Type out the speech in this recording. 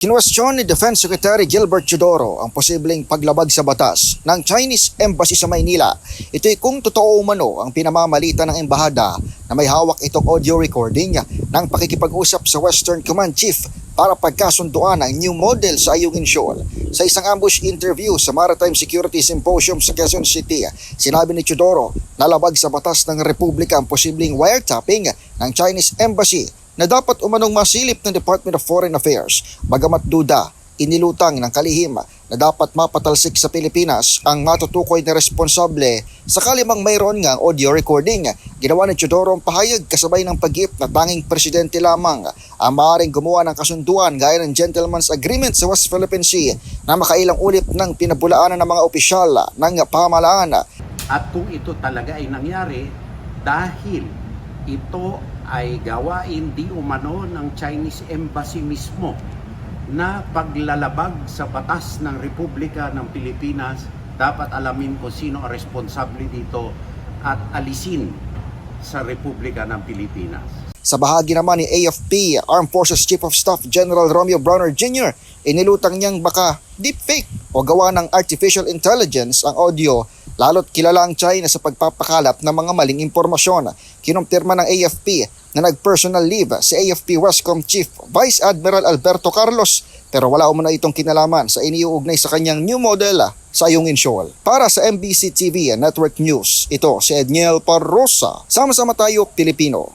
Kinwestiyon ni Defense Secretary Gilbert Chodoro ang posibleng paglabag sa batas ng Chinese Embassy sa Maynila. Ito'y kung totoo umano ang pinamamalita ng embahada na may hawak itong audio recording ng pakikipag-usap sa Western Command Chief para pagkasunduan ang new model sa Ayungin Shoal. Sa isang ambush interview sa Maritime Security Symposium sa Quezon City, sinabi ni Chodoro na labag sa batas ng Republika ang posibleng wiretapping ng Chinese Embassy na dapat umanong masilip ng Department of Foreign Affairs bagamat duda inilutang ng kalihim na dapat mapatalsik sa Pilipinas ang matutukoy na responsable sakali mang mayroon nga audio recording. Ginawa ni Chodoro ang pahayag kasabay ng pag na tanging presidente lamang ang maaaring gumawa ng kasunduan gaya ng Gentleman's Agreement sa West Philippine Sea na makailang ulit ng pinabulaanan ng mga opisyal ng pamahalaan At kung ito talaga ay nangyari dahil ito ay gawain di umano ng Chinese Embassy mismo na paglalabag sa batas ng Republika ng Pilipinas, dapat alamin ko sino ang responsable dito at alisin sa Republika ng Pilipinas. Sa bahagi naman ni AFP, Armed Forces Chief of Staff General Romeo Browner Jr., inilutang niyang baka deepfake o gawa ng artificial intelligence ang audio lalo't kilala ang China sa pagpapakalap ng mga maling impormasyon. Kinumpirma ng AFP na nag-personal leave si AFP Westcom Chief Vice Admiral Alberto Carlos pero wala umano itong kinalaman sa iniuugnay sa kanyang new model sa Ayungin Shoal. Para sa MBC TV Network News, ito si Edniel Parrosa. Sama-sama tayo, Pilipino.